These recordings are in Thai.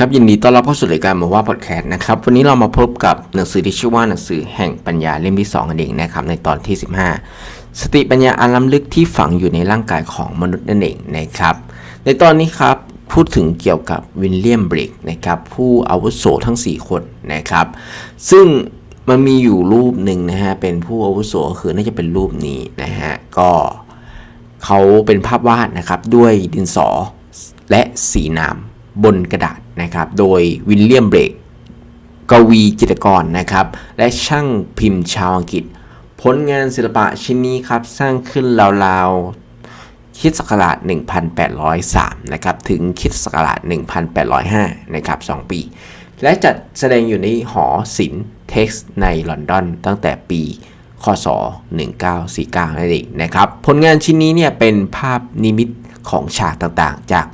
ครับยินดีต้อนรับเข้าสู่รายการมาว่าพอดแคสต์นะครับวันนี้เรามาพบกับหนังสือที่ชื่อว่าหนังสือแห่งปัญญาเล่มที่2กันเองนะครับในตอนที่ 15 สติปัญญาอันล้ำลึกที่ฝังอยู่ในร่างกายของมนุษย์นั่นเองนะครับในตอนนี้ครับพูดถึงเกี่ยวกับวินเลียมเบรกนะครับผู้อาวุโสทั้ง 4 คนนะครับซึ่งมันมีอยู่รูปหนึ่งนะฮะเป็นผู้อาวุโสคือน่าจะเป็นรูปนี้นะฮะก็เขาเป็นภาพวาดนะครับด้วยดินสอและสีน้ำบนกระดาษ นะครับโดยวิลเลียมเบรกกวีจิตรกรนะครับและช่างพิมพ์ชาวอังกฤษ ผลงานศิลปะชิ้นนี้ครับสร้างขึ้นราวๆคิดศักราช 1803 นะครับถึงคิดศักราช 1805 นะครับ 2 ปี และจัดแสดงอยู่ในหอศิลป์เท็กซ์ในลอนดอนตั้งแต่ปีคศ 1949 นั่นเองนะครับ ผลงานชิ้นนี้เนี่ยเป็นภาพนิมิตของฉากต่างๆ จาก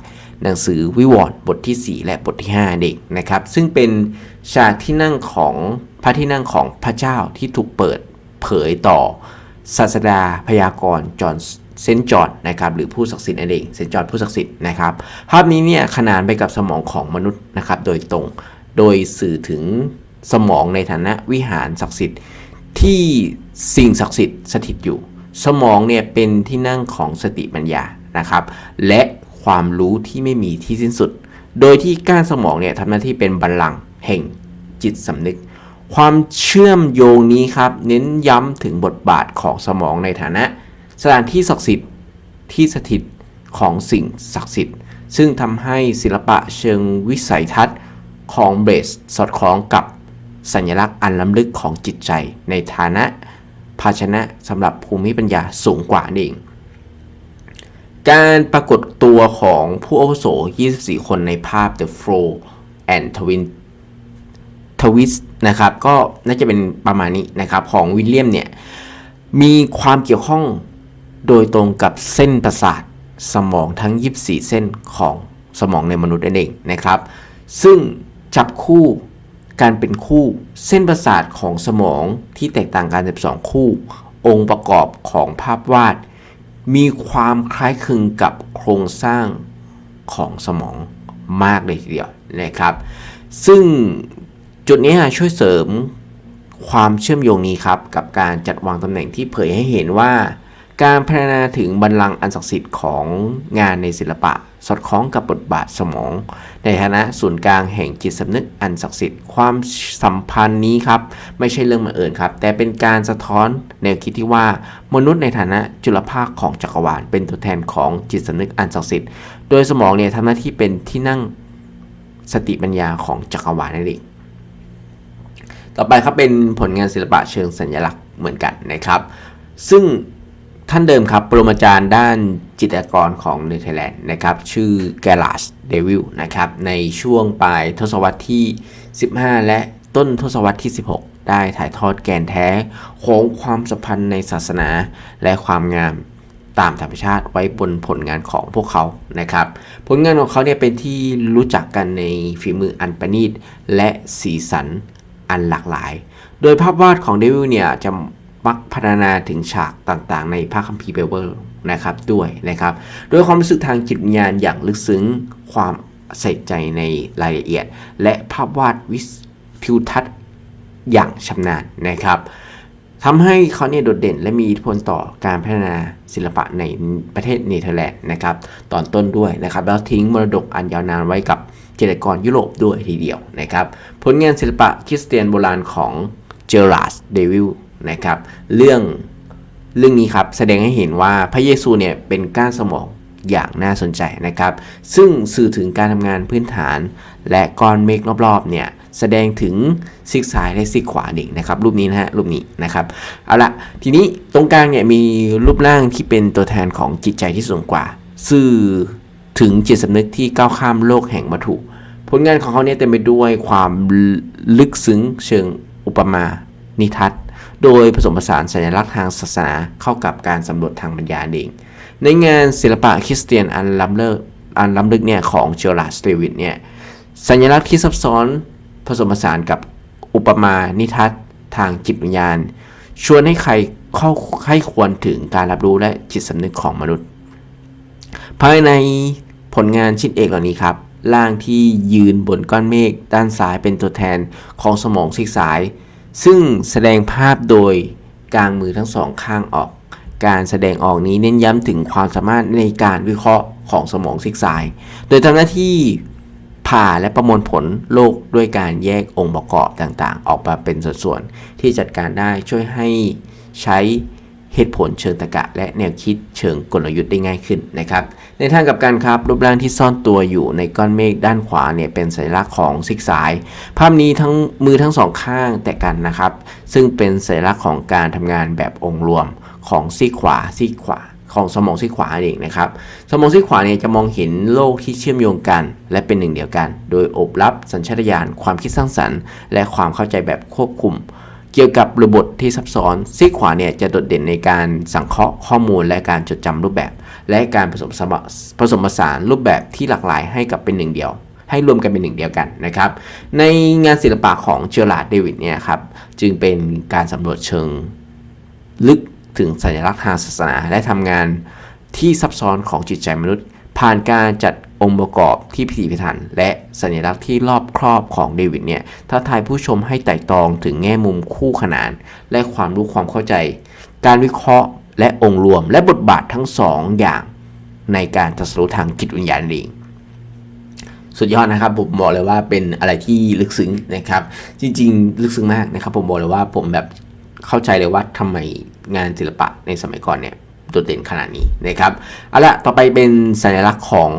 หนังสือวิวรณ์บทที่ 4 และบทที่ 5 เด็กนะครับ ซึ่งเป็นฉากที่นั่งของพระที่นั่งของพระเจ้าที่ถูกเปิดเผยต่อศาสดาพยากรณ์จอห์นเซนจอนนะครับหรือผู้ศักดิ์สิทธิ์นั่นเองเซนจอนผู้ศักดิ์สิทธิ์นะครับภาพนี้เนี่ยขนานไปกับสมองของมนุษย์นะครับโดยตรง โดยสื่อถึงสมองในฐานะวิหารศักดิ์สิทธิ์ที่สิ่งศักดิ์สิทธิ์สถิตอยู่ สมองเนี่ยเป็นที่นั่งของสติปัญญานะครับ และ ความรู้ที่ไม่มีที่สิ้นสุด โดยที่ก้านสมองเนี่ยทำหน้าที่เป็นบัลลังก์แห่งจิตสำนึก ความเชื่อมโยงนี้ครับ เน้นย้ำถึงบทบาทของสมองในฐานะ สถานที่ศักดิ์สิทธิ์ที่สถิตของสิ่งศักดิ์สิทธิ์ ซึ่งทำให้ศิลปะเชิงวิสัยทัศน์ของเบสสอดคล้องกับสัญลักษณ์อันล้ำลึกของจิตใจ ในฐานะภาชนะสำหรับภูมิปัญญาสูงกว่านั่นเอง การปรากฏตัวของผู้อาวุโส 24 คนในภาพ The Flow and Twin ทวิสนะครับ ก็น่าจะเป็นประมาณนี้นะครับของวิลเลียมเนี่ย มีความเกี่ยวข้องโดยตรงกับเส้นประสาทสมองทั้ง 24 เส้นของสมองในมนุษย์นั่นเองนะครับ ซึ่งจับคู่การเป็นคู่เส้นประสาทของสมองที่แตกต่างกัน 12 คู่ องค์ประกอบของภาพวาด มีความคล้ายคลึงกับโครงสร้างของสมองมากเลยทีเดียวนะครับ ซึ่งจุดนี้ช่วยเสริมความเชื่อมโยงนี้ครับ กับการจัดวางตำแหน่งที่เผยให้เห็นว่า การพัฒนาถึงบัลลังก์อันศักดิ์สิทธิ์ของงานในศิลปะ สอดคล้องกับบทบาทสมอง ในฐานะศูนย์กลางแห่งจิตสำนึกอันศักดิ์สิทธิ์ความสัมพันธ์นี้ครับ ไม่ใช่เรื่องบังเอิญครับ แต่เป็นการสะท้อนแนวคิดที่ว่ามนุษย์ในฐานะจุลภาคของจักรวาล เป็นตัวแทนของจิตสำนึกอันศักดิ์สิทธิ์โดยสมองเนี่ยทำหน้าที่เป็นที่นั่งสติปัญญาของจักรวาลนั่นเองต่อไปครับเป็นผลงานศิลปะเชิงสัญลักษณ์เหมือนกันนะครับ ซึ่ง ท่านเดิมครับปรมาจารย์ด้านจิตรกรของเนเธอร์แลนด์นะครับ ชื่อแกลาสเดวิลนะครับ ในช่วงปลายทศวรรษที่ 15 และต้นทศวรรษที่ 16 ได้ถ่ายทอดแกนแท้ของความสัมพันธ์ในศาสนาและความงามตามธรรมชาติไว้บนผลงานของพวกเขานะครับ ผลงานของเขาเนี่ยเป็นที่รู้จักกันในฝีมืออันประณีตและสีสันอันหลากหลาย โดยภาพวาดของเดวิลเนี่ยจะ มักพัฒนาถึงฉากต่างๆ ในพระคัมภีร์ไบเบิลนะครับด้วยนะครับโดยความรู้สึกทางจิตวิญญาณอย่างลึกซึ้งความใส่ใจในรายละเอียด และภาพวาดวิสทิวทัศน์อย่างชำนาญนะครับทำให้เขาเนี่ยโดดเด่นและมีอิทธิพลต่อการพัฒนาศิลปะในประเทศเนเธอร์แลนด์นะครับตอนต้นด้วยนะครับแล้วทิ้งมรดกอันยาวนานไว้กับเจตกรยุโรปด้วยทีเดียวนะครับผลงานศิลปะคริสเตียนโบราณของเจอราสเดวิล นะครับ เรื่องเรื่องนี้ครับแสดงให้เห็นว่าพระเยซูเนี่ยเป็นก้านสมองอย่างน่าสนใจนะครับ ซึ่งสื่อถึงการทำงานพื้นฐาน และก้อนเมฆรอบๆเนี่ยแสดงถึงซีกซ้ายและซีกขวาเด็กนะครับ รูปนี้นะฮะรูปนี้นะครับเอาละทีนี้ตรงกลางเนี่ยมีรูปร่างที่เป็นตัวแทนของจิตใจที่สูงกว่า สื่อถึงจิตสำนึกที่ก้าวข้ามโลกแห่งวัตถุผลงานของเขาเนี่ยเต็มไปด้วยความลึกซึ้งเชิงอุปมานิทัศน์ โดยผสมผสานสัญลักษณ์ทางศาสนาเข้ากับการสำรวจทางปัญญาเองในงานศิลปะคริสเตียนอันล้ำเลิศอันล้ำลึกเนี่ยของเจอราร์ดสเตวิตเนี่ยสัญลักษณ์ที่ซับซ้อนผสมผสานกับอุปมานิทัศทางจิตวิญญาณ ชวนให้ใครเข้าให้ควรถึงการรับรู้และจิตสำนึกของมนุษย์ ภายในผลงานชิ้นเอกเหล่านี้ครับร่างที่ยืนบนก้อนเมฆด้านซ้ายเป็นตัวแทนของสมองซีกซ้าย ซึ่งแสดงภาพโดยกางมือทั้งสองข้างออก การแสดงออกนี้เน้นย้ำถึงความสามารถในการวิเคราะห์ของสมองซิกซายโดยทำหน้าที่ผ่าและประมวลผลโลกด้วยการแยกองค์ประกอบต่างๆ ออกมาเป็นส่วนๆที่จัดการได้ช่วยให้ใช้ เหตุผลเชิงตรรกะ และแนวคิดเชิงกลยุทธ์ได้ง่ายขึ้นนะครับในทางกับกันครับรูปร่างที่ซ่อนตัวอยู่ในก้อนเมฆด้านขวาเนี่ยเป็นสัญลักษณ์ของซิกซ้าย ภาพนี้ทั้งมือทั้งสองข้างแต่กันนะครับ ซึ่งเป็นสัญลักษณ์ของการทำงานแบบองค์รวมของซีกขวาซีกขวาของสมองซีกขวาเองนะครับ สมองซีกขวาเนี่ยจะมองเห็นโลกที่เชื่อมโยงกัน และเป็นหนึ่งเดียวกัน โดยอบรับสัญชาตญาณความคิดสร้างสรรค์ และความเข้าใจแบบควบคุม เกี่ยวกับระบบที่ซับซ้อนซีกขวาเนี่ยจะโดดเด่นในการสังเคราะห์ข้อมูลและการจดจำรูปแบบ และการผสมผสมผสานรูปแบบที่หลากหลายให้กับเป็นหนึ่งเดียว ให้รวมกันเป็นหนึ่งเดียวกันนะครับ ในงานศิลปะของเจอราร์ดเดวิดเนี่ยครับจึงเป็นการสำรวจเชิง ลึกถึงสัญลักษณ์ทางศาสนา และทำงานที่ซับซ้อนของจิตใจมนุษย์ ผ่านการจัด องค์ประกอบที่พิถีพิถัน และสัญลักษณ์ที่รอบครอบของเดวิดเนี่ยท้าทายผู้ชมให้ไต่ตรองถึงแง่มุมคู่ขนาน และความรู้ความเข้าใจ การวิเคราะห์และองค์รวม และบทบาททั้งสองอย่างในการตรัสรู้ทางจิตวิญญาณเองสุดยอดนะครับผมบอกเลยว่าเป็นอะไรที่ลึกซึ้งนะครับ จริง ๆ ลึกซึ้งมากนะครับ ผมบอกเลยว่าผมแบบเข้าใจเลยว่าทำไมงานศิลปะในสมัยก่อนเนี่ยโดดเด่นขนาดนี้นะครับเอาละต่อไปเป็นสัญลักษณ์ของ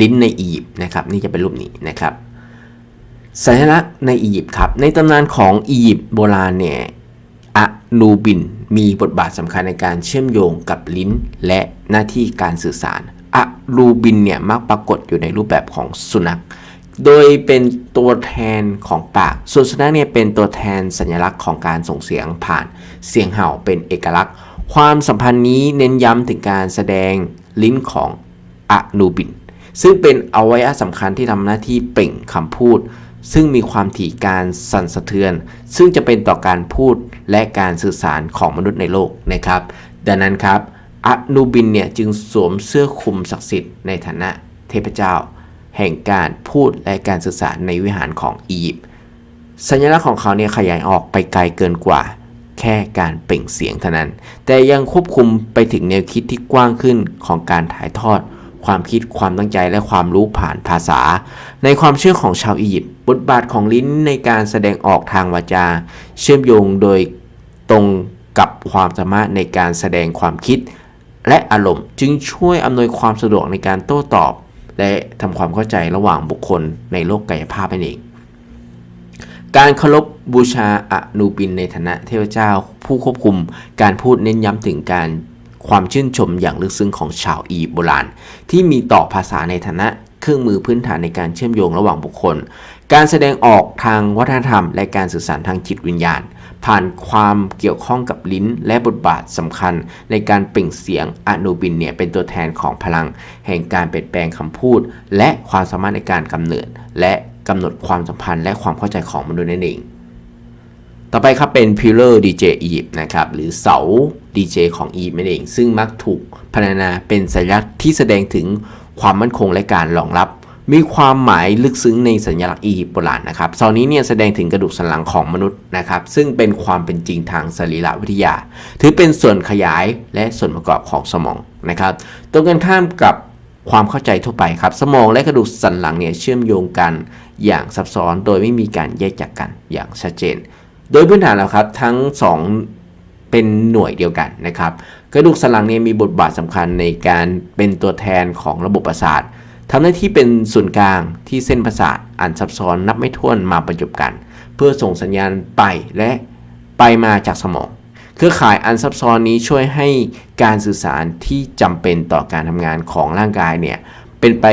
ลิ้นในอียิปต์นะครับ นี่จะเป็นรูปนี้นะครับ สัญลักษณ์ในอียิปต์ครับ ในตำนานของอียิปต์โบราณเนี่ยอะนูบินมีบทบาทสำคัญในการเชื่อมโยงกับลิ้นและหน้าที่การสื่อสารอะนูบินเนี่ยมักปรากฏอยู่ในรูปแบบของสุนัข โดยเป็นตัวแทนของปาก ส่วนสุนัขเนี่ยเป็นตัวแทนสัญลักษณ์ของการส่งเสียงผ่านเสียงเห่าเป็นเอกลักษณ์ ความสัมพันธ์นี้เน้นย้ำถึงการแสดงลิ้นของอะนูบิน ซึ่งเป็นอวัยวะสำคัญที่ทำหน้าที่เปล่งคำพูด ซึ่งมีความถี่การสั่นสะเทือน ซึ่งจะเป็นต่อการพูดและการสื่อสารของมนุษย์ในโลกนะครับ ดังนั้นครับอนูบินเนี่ยจึงสวมเสื้อคลุมศักดิ์สิทธิ์ในฐานะเทพเจ้า แห่งการพูดและการสื่อสารในวิหารของอียิปต์สัญลักษณ์ของเขาเนี่ยขยายออกไปไกลเกินกว่า แค่การเปล่งเสียงเท่านั้น แต่ยังควบคุมไปถึงแนวคิดที่กว้างขึ้นของการถ่ายทอด ความคิดความตั้งใจและความรู้ผ่านภาษา ในความเชื่อของชาวอียิปต์บทบาทของลิ้นในการแสดงออกทางวาจา เชื่อมโยงโดยตรงกับความสามารถในการแสดงความคิด และอารมณ์จึงช่วยอำนวยความสะดวกในการโต้ตอบ และทำความเข้าใจระหว่างบุคคลในโลกกายภาพนั่นเอง การเคารพบูชาอนูบินในฐานะเทพเจ้า ผู้ควบคุมการพูดเน้นย้ำถึงการ ความชื่นชมอย่างลึกซึ้งของชาวอียิปต์โบราณ ที่มีต่อภาษาในฐานะเครื่องมือพื้นฐานในการเชื่อมโยงระหว่างบุคคล การแสดงออกทางวัฒนธรรม และการสื่อสารทางจิตวิญญาณ ผ่านความเกี่ยวข้องกับลิ้นและบทบาทสำคัญ ในการเปล่งเสียงอนูบินเนี่ยเป็นตัวแทนของพลัง แห่งการเปลี่ยนแปลงคำพูด และความสามารถในการกำเนิด และกำหนดความสัมพันธ์ และความเข้าใจของมนุษย์นั่นเอง ต่อไปครับเป็น Pillar DJ อียิปต์นะครับหรือเสา DJ ของอียิปต์นั่นเอง ซึ่งมักถูกพรรณนาเป็นสัญลักษณ์ที่แสดงถึงความมั่นคงและการรองรับ มีความหมายลึกซึ้งในสัญลักษณ์อียิปต์โบราณนะครับเสานี้เนี่ยแสดงถึงกระดูกสันหลังของมนุษย์นะครับ ซึ่งเป็นความเป็นจริงทางสรีรวิทยา ถือเป็นส่วนขยายและส่วนประกอบของสมองนะครับ ตรงกันข้ามกับความเข้าใจทั่วไปครับ สมองและกระดูกสันหลังเนี่ยเชื่อมโยงกันอย่างซับซ้อนโดยไม่มีการแยกจากกันอย่างชัดเจน โดยพื้นฐานแล้วครับทั้ง 2 เป็นหน่วยเดียวกันนะครับกระดูกสันหลังเนี่ยมีบทบาทสำคัญในการเป็นตัวแทนของระบบประสาททำหน้าที่เป็นศูนย์กลางที่เส้นประสาทอันซับซ้อนนับไม่ถ้วนมาประจบกัน เพื่อส่งสัญญาณไปและไปมาจากสมอง เครือข่ายอันซับซ้อนนี้ช่วยให้การสื่อสารที่จำเป็นต่อการทำงานของร่างกายเนี่ยเป็นไป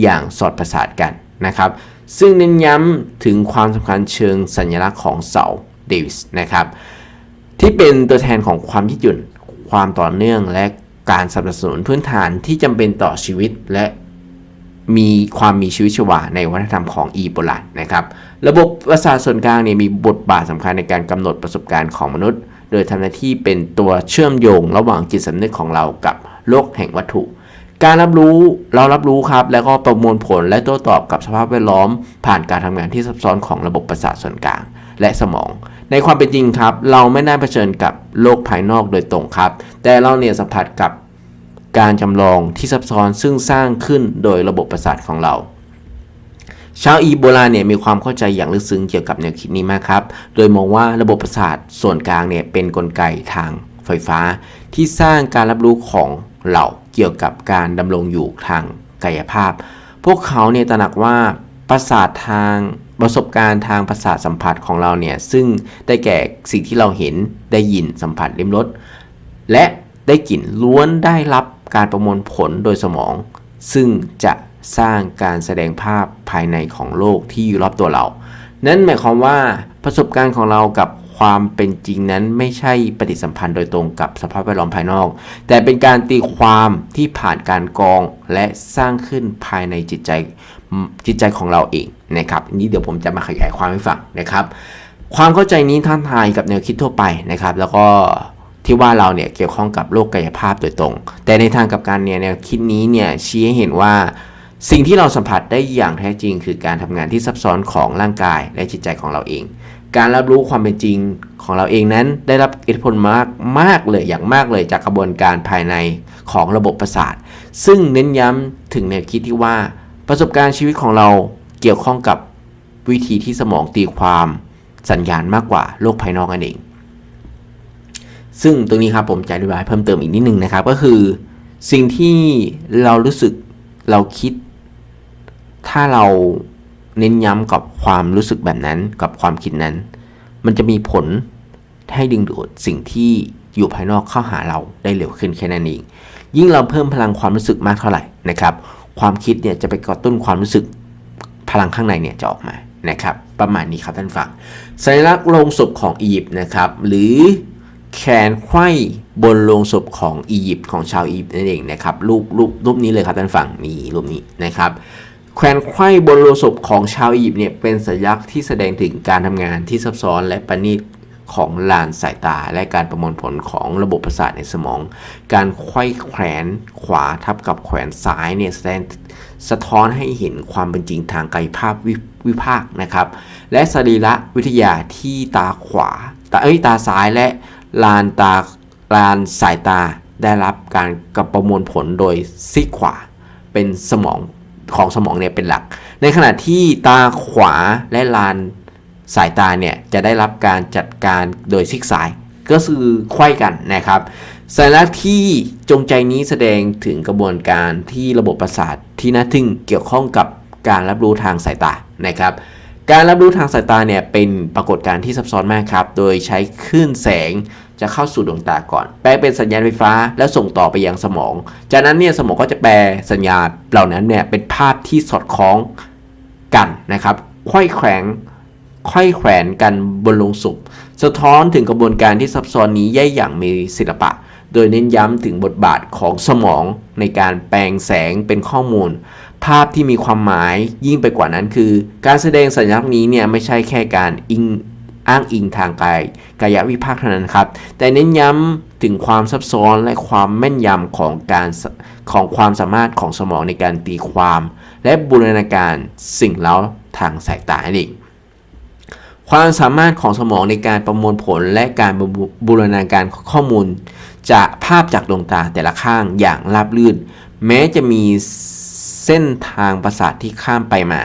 อย่างสอดประสานกันนะครับ ซึ่งเน้นย้ำถึงความสำคัญเชิงสัญลักษณ์ของเสาเดวิสนะครับ ที่เป็นตัวแทนของความยืดหยุ่น ความต่อเนื่องและการสนับสนุนพื้นฐานที่จำเป็นต่อชีวิตและมีความมีชีวิตชีวาในวัฒนธรรมของอีโบราณนะครับ ระบบประสาทส่วนกลางเนี่ยมีบทบาทสำคัญในการกำหนดประสบการณ์ของมนุษย์ โดยทำหน้าที่เป็นตัวเชื่อมโยงระหว่างจิตสำนึกของเรากับโลกแห่งวัตถุ การรับรู้เรารับรู้ครับ แล้วก็ประมวลผลและโต้ตอบกับสภาพแวดล้อม ผ่านการทำงานที่ซับซ้อนของระบบประสาทส่วนกลาง และสมอง ในความเป็นจริงครับ เราไม่ได้เผชิญกับโลกภายนอกโดยตรงครับ แต่เราเนี่ยสัมผัสกับการจำลองที่ซับซ้อนซึ่งสร้างขึ้นโดยระบบประสาทของเรา ชาวอีโบราณเนี่ยมีความเข้าใจอย่างลึกซึ้งเกี่ยวกับแนวคิดนี้มากครับ โดยมองว่าระบบประสาทส่วนกลางเนี่ยเป็นนกลไกทางไฟฟ้า ที่สร้างการรับรู้ของเราเกี่ยวกับการดำรงอยู่ทางกายภาพ พวกเขาเนี่ยตระหนักว่าประสาททาง ประสบการณ์ทางประสาทสัมผัสของเราเนี่ย ซึ่งได้แก่สิ่งที่เราเห็นได้ยินสัมผัสลิ้มรสและได้กลิ่นล้วนได้รับการประมวลผลโดยสมอง ซึ่งจะสร้างการแสดงภาพภายในของโลกที่อยู่รอบตัวเรา นั่นหมายความว่าประสบการณ์ของเรากับความเป็นจริงนั้นไม่ใช่ปฏิสัมพันธ์โดยตรงกับสภาพแวดล้อมภายนอก แต่เป็นการตีความที่ผ่านการกรองและสร้างขึ้นภายในจิตใจ จิตใจของเราเองนะครับนี้เดี๋ยวผมจะมาขยายความให้ฟังนะครับ ความเข้าใจนี้ท้าทายกับแนวคิดทั่วไปนะครับ แล้วก็ที่ว่าเราเนี่ยเกี่ยวข้องกับโลกกายภาพโดยตรง แต่ในทางกับการเนี่ยแนวคิดนี้เนี่ยชี้ให้เห็นว่าสิ่งที่เราสัมผัสได้อย่างแท้จริง คือการทำงานที่ซับซ้อนของร่างกายและจิตใจของเราเอง การรับรู้ความเป็นจริงของเราเองนั้น ได้รับอิทธิพลมากมากเลยอย่างมากเลยจากกระบวนการภายในของระบบประสาท ซึ่งเน้นย้ำถึงแนวคิดที่ว่า ประสบการณ์ชีวิตของเราเกี่ยวข้องกับวิธีที่สมองตีความสัญญาณมากกว่าโลกภายนอกนั่นเอง ซึ่งตรงนี้ครับผมจะอธิบายเพิ่มเติมอีกนิดนึงนะครับ ก็คือ สิ่งที่เรารู้สึกเราคิด ถ้าเราเน้นย้ำกับความรู้สึกแบบนั้นกับความคิดนั้น มันจะมีผลให้ดึงดูดสิ่งที่อยู่ภายนอกเข้าหาเราได้เร็วขึ้นแค่นั้นเอง ยิ่งเราเพิ่มพลังความรู้สึกมากเท่าไหร่นะครับ ความคิดเนี่ยจะไปกระตุ้นความรู้สึกพลังข้างในเนี่ยจะออกมานะครับ ประมาณนี้ครับท่านฟังสัญลักษณ์โลงศพของอียิปต์นะครับ หรือแขนไขว้บนโลงศพของอียิปต์ของชาวอียิปต์นั่นเองนะครับรูปรูปรูปนี้เลยครับท่านฟังนี่รูปนี้นะครับแขวนไขว้บนโลงศพของชาวอียิปต์เนี่ยเป็นสัญลักษณ์ที่แสดงถึงการทำงานที่ซับซ้อนและประณีต ของลานสายตา และการประมวลผลของระบบประสาทในสมอง การไขว้แขวนขวาทับกับแขวนซ้ายเนี่ยแสดงสะท้อนให้เห็นความเป็นจริงทางกายภาพวิภาคนะครับ และสรีระวิทยาที่ตาขวาตาเอ้ยตาซ้ายและลานตาลานสายตาได้รับการกับประมวลผลโดยซีกขวาเป็นสมองของสมองเนี่ยเป็นหลัก ในขณะที่ตาขวาและลาน สายตาเนี่ยจะได้รับการจัดการโดยซิกซ้าย ก็คือไขว้กันนะครับสัญลักษณ์ที่จงใจนี้แสดงถึงกระบวนการที่ระบบประสาทที่น่าทึ่งเกี่ยวข้องกับการรับรู้ทางสายตานะครับการรับรู้ทางสายตาเนี่ยเป็นปรากฏการณ์ที่ซับซ้อนมากครับ โดยใช้คลื่นแสงจะเข้าสู่ดวงตาก่อน แปลเป็นสัญญาณไฟฟ้าแล้วส่งต่อไปยังสมอง จากนั้นเนี่ยสมองก็จะแปลสัญญาณเหล่านั้นเนี่ยเป็นภาพที่สอดคล้องกันนะครับค่อยแขวง ค่อยแขวนกันบนลงศพสะท้อนถึงกระบวนการที่ซับซ้อนนี้ย่อย่างมีศิลปะ โดยเน้นย้ำถึงบทบาทของสมองในการแปลงแสงเป็นข้อมูล ภาพที่มีความหมายยิ่งไปกว่านั้นคือ การแสดงสัญลักษณ์นี้เนี่ยไม่ใช่แค่การอิงอ้างอิงทางกายกายวิภาคเท่านั้นครับ แต่เน้นย้ำถึงความซับซ้อนและความแม่นยำของการของความสามารถของสมองในการตีความ และบูรณาการสิ่งเล้าทางสายตาเอง ความสามารถของสมองในการประมวลผลและการบูรณาการข้อมูล จากภาพจากดวงตาแต่ละข้างอย่างราบรื่น แม้จะมีเส้นทางประสาทที่ข้ามไปมา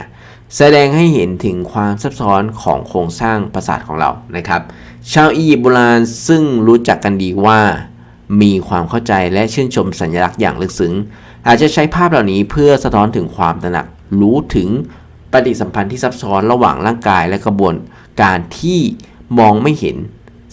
แสดงให้เห็นถึงความซับซ้อนของโครงสร้างประสาทของเรานะครับ ชาวอียิปต์โบราณซึ่งรู้จักกันดีว่า มีความเข้าใจและชื่นชมสัญลักษณ์อย่างลึกซึ้งอาจจะใช้ภาพเหล่านี้เพื่อสะท้อนถึงความตระหนักรู้ถึงปฏิสัมพันธ์ที่ซับซ้อนระหว่างร่างกายและกระบวน การที่มองไม่เห็น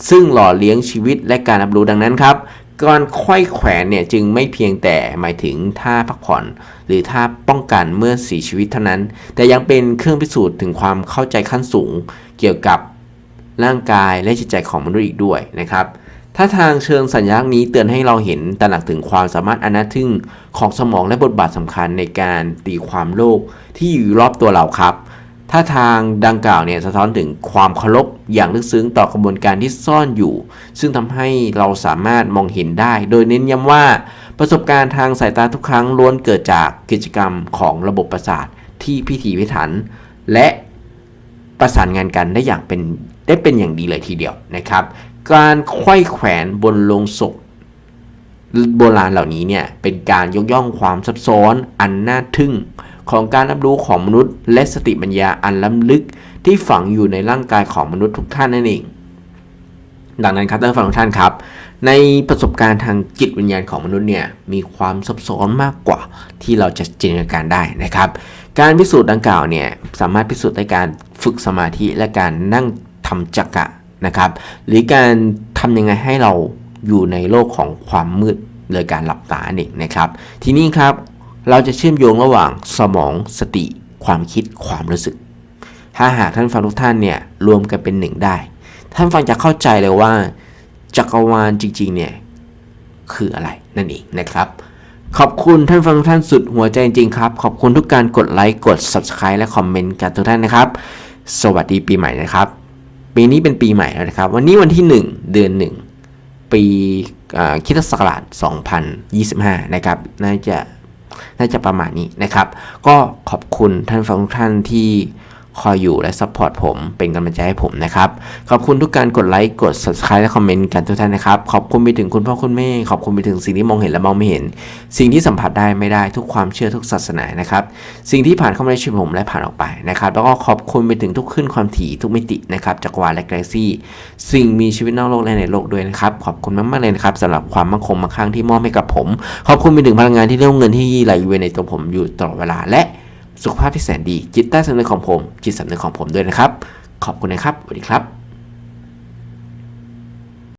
ซึ่งหล่อเลี้ยงชีวิตและการรับรู้ดังนั้นครับการค่อยแขวนเนี่ยจึงไม่เพียงแต่หมายถึงท่าพักผ่อน หรือท่าป้องกันเมื่อเสียชีวิตเท่านั้น แต่ยังเป็นเครื่องพิสูจน์ถึงความเข้าใจขั้นสูง เกี่ยวกับร่างกายและจิตใจของมนุษย์อีกด้วยนะครับถ้าทางเชิงสัญลักษณ์นี้เตือนให้เราเห็นตระหนักถึงความสามารถอนาทึ่งของสมองและบทบาทสำคัญในการตีความโลกที่อยู่รอบตัวเราครับ ถ้าทางดังกล่าวเนี่ยสะท้อนถึงความเคารพอย่างลึกซึ้งต่อกระบวนการที่ซ่อนอยู่ ซึ่งทำให้เราสามารถมองเห็นได้ โดยเน้นย้ำว่าประสบการณ์ทางสายตาทุกครั้งล้วนเกิดจากกิจกรรมของระบบประสาทที่พิถีพิถัน และประสานงานกันได้อย่างเป็นได้เป็นอย่างดีเลยทีเดียวนะครับ การไขว้แขวนบนโลงศพโบราณเหล่านี้เนี่ยเป็นการยกย่องความซับซ้อนอันน่าทึ่ง ของการรับรู้ของมนุษย์ และสติปัญญาอันล้ำลึกที่ฝังอยู่ในร่างกายของมนุษย์ทุกท่านนั่นเอง ดังนั้นครับท่านผู้ฟังทุกท่านครับ ในประสบการณ์ทางจิตวิญญาณของมนุษย์เนี่ยมีความซับซ้อนมากกว่าที่เราจะจินตนาการได้นะครับ การพิสูจน์ดังกล่าวเนี่ยสามารถพิสูจน์ได้การฝึกสมาธิและการนั่งทำจักระนะครับ หรือการทำยังไงให้เราอยู่ในโลกของความมืดเลยการหลับตาเองนะครับ ทีนี้ครับ เราจะเชื่อมโยงระหว่างสมองสติ ความคิดความรู้สึก ถ้าหากท่านฟังทุกท่านเนี่ยรวมกันเป็นหนึ่งได้ ท่านฟังจะเข้าใจเลยว่า จักรวาลจริงๆเนี่ยคืออะไรนั่นเองนะครับ ขอบคุณท่านฟังทุกท่านสุดหัวใจจริงๆครับ ขอบคุณทุกการกดไลค์กด Subscribe และคอมเมนต์กันทุกท่านนะครับ สวัสดีปีใหม่นะครับ ปีนี้เป็นปีใหม่แล้วนะครับ วันนี้วันที่ 1 เดือน 1 ปีคิดศักราช 2025 นะครับ น่าจะ น่าจะประมาณนี้นะครับ ก็ขอบคุณท่านฟังทุกท่านที่ คอยอยู่และซัพพอร์ตผมเป็นกำลังใจให้ผมนะครับ ขอบคุณทุกการกดไลค์กด subscribe และคอมเมนต์กันทุกท่านนะครับ ขอบคุณไปถึงคุณพ่อคุณแม่ขอบคุณไปถึงสิ่งที่มองเห็นและมองไม่เห็น สิ่งที่สัมผัสได้ไม่ได้ทุกความเชื่อทุกศาสนานะครับสิ่งที่ผ่านเข้ามาในชีวิตผมและผ่านออกไปนะครับแล้วก็ขอบคุณไปถึงทุกขึ้นความถี่ทุกมิตินะครับจักรวาลและกาแล็กซี่สิ่งมีชีวิตนอกโลกและในโลกด้วยนะครับขอบคุณมากๆเลยนะครับสำหรับความมั่งคงมั่งคั่งที่มอบให้กับผม ขอบคุณไปถึงพลังงานที่เรียกเงินที่ไหลเวียนในตัวผมอยู่ตลอดเวลาและ สุขภาพที่แสนดี จิตใต้สำนึกของผม จิตสำนึกของผมด้วยนะครับ ขอบคุณนะครับสวัสดีครับ